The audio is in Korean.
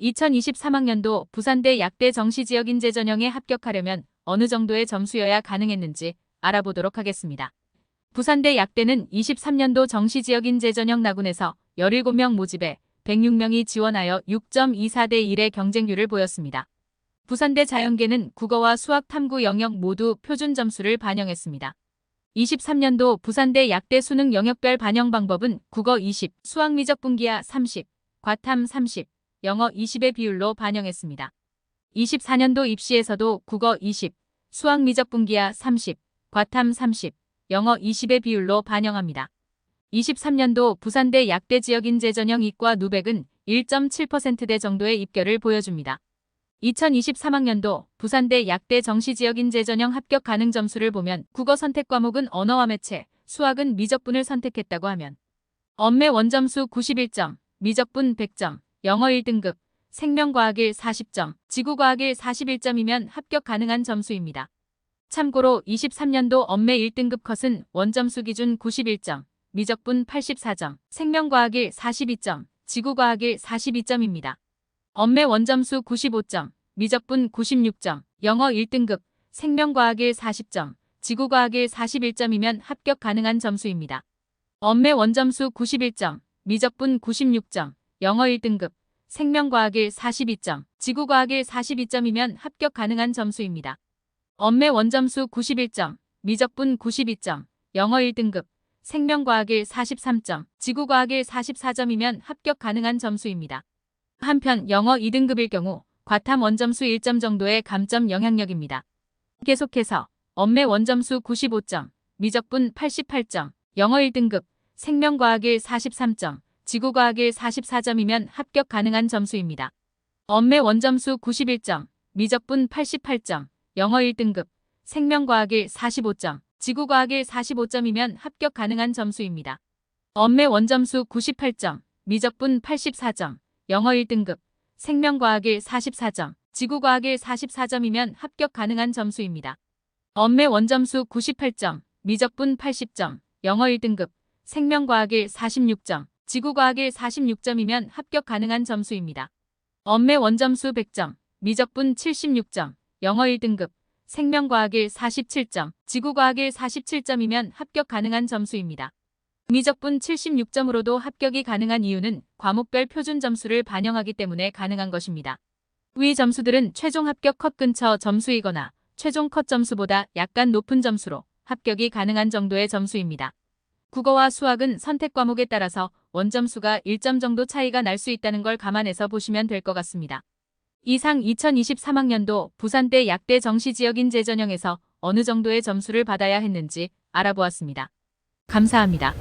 2023학년도 부산대 약대 정시지역 인재 전형에 합격하려면 어느 정도의 점수여야 가능했는지 알아보도록 하겠습니다. 부산대 약대는 23년도 정시지역 인재 전형 나군에서 17명 모집에 106명이 지원하여 6.24대 1의 경쟁률을 보였습니다. 부산대 자연계는 국어와 수학 탐구 영역 모두 표준 점수를 반영했습니다. 23년도 부산대 약대 수능 영역별 반영 방법은 국어 20, 수학 미적 분기하 30, 과탐 30, 영어 20의 비율로 반영했습니다. 24년도 입시에서도 국어 20, 수학 미적 분기하 30, 과탐 30, 영어 20의 비율로 반영합니다. 23년도 부산대 약대 지역 인 재 전형 이과 누백은 1.7%대 정도의 입결을 보여줍니다. 2023학년도 부산대 약대 정시지역 인 재 전형 합격 가능 점수를 보면 국어 선택 과목은 언어와 매체, 수학은 미적분을 선택했다고 하면 엄매 원점수 91점, 미적분 100점, 영어 1등급, 생명과학일 40점, 지구과학일 41점이면 합격 가능한 점수입니다. 참고로 23년도 엄매 1등급 컷은 원점수 기준 91점, 미적분 84점, 생명과학일 42점, 지구과학일 42점입니다. 엄매 원점수 95점, 미적분 96점, 영어 1등급, 생명과학일 40점, 지구과학일 41점이면 합격 가능한 점수입니다. 엄매 원점수 91점, 미적분 96점, 영어 1등급, 생명과학일 42점, 지구과학일 42점이면 합격 가능한 점수입니다. 엄매 원점수 91점, 미적분 92점, 영어 1등급, 생명과학일 43점, 지구과학일 44점이면 합격 가능한 점수입니다. 한편 영어 2등급일 경우 과탐 원점수 1점 정도의 감점 영향력입니다. 계속해서 엄매 원점수 95점, 미적분 88점, 영어 1등급, 생명과학일 43점, 지구과학일 44점이면 합격 가능한 점수입니다. 엄매 원점수 91점, 미적분 88점, 영어 1등급, 생명과학일 45점, 지구과학일 45점이면 합격 가능한 점수입니다. 엄매 원점수 98점, 미적분 84점, 영어 1등급, 생명과학일 44점, 지구과학일 44점이면 합격 가능한 점수입니다. 엄매 원점수 98점, 미적분 80점, 영어 1등급, 생명과학일 46점, 지구과학일 46점이면 합격 가능한 점수입니다. 엄매 원점수 100점, 미적분 76점, 영어 1등급, 생명과학일 47점, 지구과학일 47점이면 합격 가능한 점수입니다. 미적분 76점으로도 합격이 가능한 이유는 과목별 표준 점수를 반영하기 때문에 가능한 것입니다. 위 점수들은 최종 합격 컷 근처 점수이거나 최종 컷 점수보다 약간 높은 점수로 합격이 가능한 정도의 점수입니다. 국어와 수학은 선택 과목에 따라서 원점수가 1점 정도 차이가 날 수 있다는 걸 감안해서 보시면 될 것 같습니다. 이상 2023학년도 부산대 약대 정시지역인 재전형에서 어느 정도의 점수를 받아야 했는지 알아보았습니다. 감사합니다.